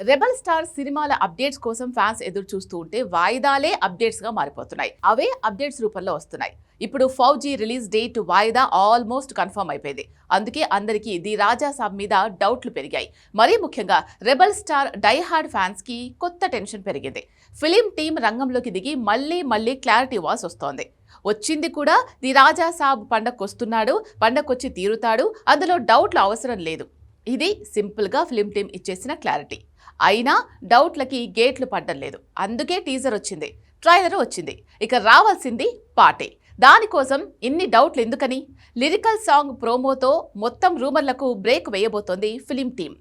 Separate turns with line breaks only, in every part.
Rebel star సినిమాల updates కోసం fans ఎదురు చూస్తూ ఉంటే వాయిదాలే అప్డేట్స్గా మారిపోతున్నాయి. అవే అప్డేట్స్ రూపంలో వస్తున్నాయి. ఇప్పుడు ఫౌజీ రిలీజ్ డేట్ వాయిదా ఆల్మోస్ట్ కన్ఫర్మ్ అయిపోయింది. అందుకే అందరికీ ది రాజా సాబ్ మీద డౌట్లు పెరిగాయి. మరీ ముఖ్యంగా రెబల్ స్టార్ డైహార్డ్ ఫ్యాన్స్కి కొత్త టెన్షన్ పెరిగింది. ఫిలిం టీం రంగంలోకి దిగి మళ్ళీ మళ్ళీ క్లారిటీ వాస్ వస్తోంది. వచ్చింది కూడా ది రాజా సాబ్ పండగకు వస్తున్నాడు తీరుతాడు అందులో డౌట్లు అవసరం లేదు. ఇది సింపుల్గా ఫిలిం టీం ఇచ్చేసిన క్లారిటీ. అయినా డౌట్లకి గేట్లు పడ్డం లేదు. అందుకే టీజర్ వచ్చింది. ట్రైలర్ వచ్చింది. ఇక రావాల్సింది పాటే. దానికోసం ఇన్ని డౌట్లు ఎందుకని లిరికల్ సాంగ్ ప్రోమోతో మొత్తం రూమర్లకు break వేయబోతోంది film team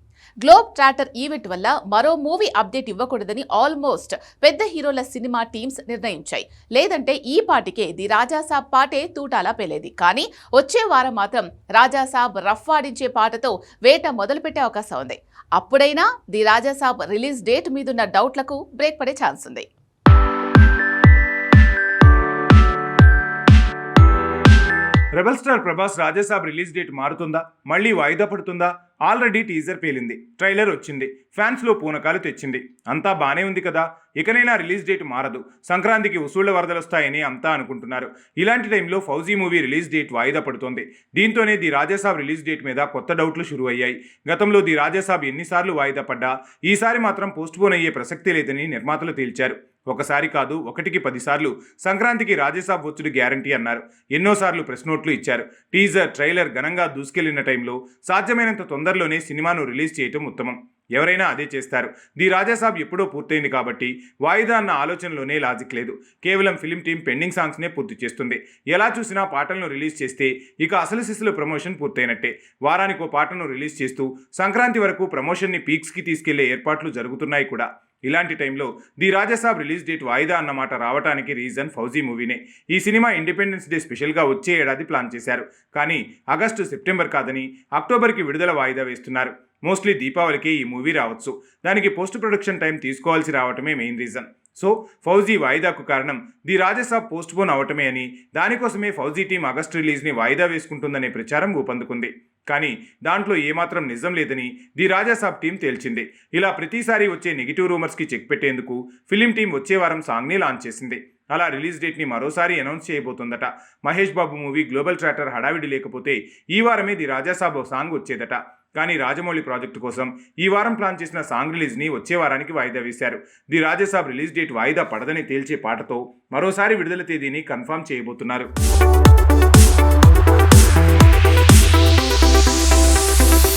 globe trotter event వల్ల మరో మూవీ అప్డేట్ ఇవ్వకూడదని ఆల్మోస్ట్ పెద్ద హీరోల సినిమా టీమ్స్ నిర్ణయించాయి. లేదంటే ఈ పాటికే ది రాజాసాబ్ పాటే తూటాలా పేలేది. కానీ వచ్చే వారం మాత్రం రాజాసాబ్ రఫ్ ఆడించే పాటతో వేట మొదలుపెట్టే అవకాశం ఉంది. అప్పుడైనా ది రాజాసాబ్ రిలీజ్ డేట్ మీదున్న డౌట్లకు బ్రేక్ పడే ఛాన్స్ ఉంది.
Rebel star Prabhas Rajasaab release date మారుతుందా? మళ్ళీ వాయిదా పడుతుందా? ఆల్రెడీ టీజర్ పేలింది. ట్రైలర్ వచ్చింది. ఫ్యాన్స్లో పూనకాలు తెచ్చింది. అంతా బానే ఉంది కదా? ఇకనైనా రిలీజ్ డేట్ మారదు. సంక్రాంతికి వసూళ్ళ వరదలొస్తాయని అంతా అనుకుంటున్నారు. ఇలాంటి టైంలో ఫౌజీ మూవీ రిలీజ్ డేట్ వాయిదా పడుతోంది. దీంతోనే ది రాజాసాబ్ రిలీజ్ డేట్ మీద కొత్త డౌట్లు షురు అయ్యాయి గతంలో ది రాజాసాబ్ ఎన్నిసార్లు వాయిదా పడ్డా? ఈసారి మాత్రం పోస్ట్పోన్ అయ్యే ప్రసక్తి లేదని నిర్మాతలు తేల్చారు. ఒకసారి కాదు ఒకటికి పదిసార్లు సంక్రాంతికి రాజేసాబ్ వచ్చుడు గ్యారంటీ అన్నారు. ఎన్నోసార్లు ప్రెస్ నోట్లు ఇచ్చారు. టీజర్ ట్రైలర్ ఘనంగా దూసుకెళ్ళిన టైంలో సాధ్యమైనంత తొందరలోనే సినిమాను రిలీజ్ చేయటం ఉత్తమం. ఎవరైనా అదే చేస్తారు. ది రాజాసాబ్ ఎప్పుడో పూర్తయింది కాబట్టి వాయిదా అన్న ఆలోచనలోనే లాజిక్ లేదు. కేవలం ఫిలిం టీం పెండింగ్ సాంగ్స్నే పూర్తి చేస్తుంది. ఎలా చూసినా పాటలను రిలీజ్ చేస్తే ఇక అసలు సిసుల ప్రమోషన్ పూర్తయినట్టే. వారానికో పాటను రిలీజ్ చేస్తూ సంక్రాంతి వరకు ప్రమోషన్ని పీక్స్కి తీసుకెళ్ళే ఏర్పాట్లు జరుగుతున్నాయి కూడా. ఇలాంటి టైంలో ది రాజాసాబ్ రిలీజ్ డేట్ వాయిదా అన్నమాట రావడానికి రీజన్ ఫౌజీ మూవీనే. ఈ సినిమా ఇండిపెండెన్స్ డే స్పెషల్గా వచ్చే ఏడాది ప్లాన్ చేశారు. కానీ ఆగస్టు సెప్టెంబర్ కాదని అక్టోబర్కి విడుదల వాయిదా వేస్తున్నారు. మోస్ట్లీ దీపావళికి ఈ మూవీ రావచ్చు. దానికి పోస్ట్ ప్రొడక్షన్ టైం తీసుకోవాల్సి రావటమే మెయిన్ రీజన్ సో ఫౌజీ వాయిదాకు కారణం ది రాజసాబ్ పోస్ట్ పోన్ అవటమే అని దానికోసమే ఫౌజీ టీం ఆగస్ట్ రిలీజ్ని వాయిదా వేసుకుంటుందనే ప్రచారం ఊపందుకుంది. కానీ దాంట్లో ఏమాత్రం నిజం లేదని ది రాజాసాబ్ టీం తేల్చింది. ఇలా ప్రతిసారి వచ్చే నెగిటివ్ రూమర్స్కి చెక్ పెట్టేందుకు ఫిలిం టీం వచ్చే వారం సాంగ్ని లాంచ్ చేసింది. అలా రిలీజ్ డేట్ని మరోసారి announce చేయబోతుందట. Mahesh Babu movie global trotter హడావిడి లేకపోతే ఈ వారమే ది రాజాసాబ్ సాంగ్ వచ్చేదట. కానీ రాజమౌళి ప్రాజెక్టు కోసం ఈ వారం ప్లాన్ చేసిన సాంగ్ రిలీజ్ని వచ్చే వారానికి వాయిదా వేశారు. ది రాజసాబ్ రిలీజ్ డేట్ వాయిదా పడదని తేల్చే పాటతో మరోసారి విడుదల తేదీని కన్ఫర్మ్ చేయబోతున్నారు.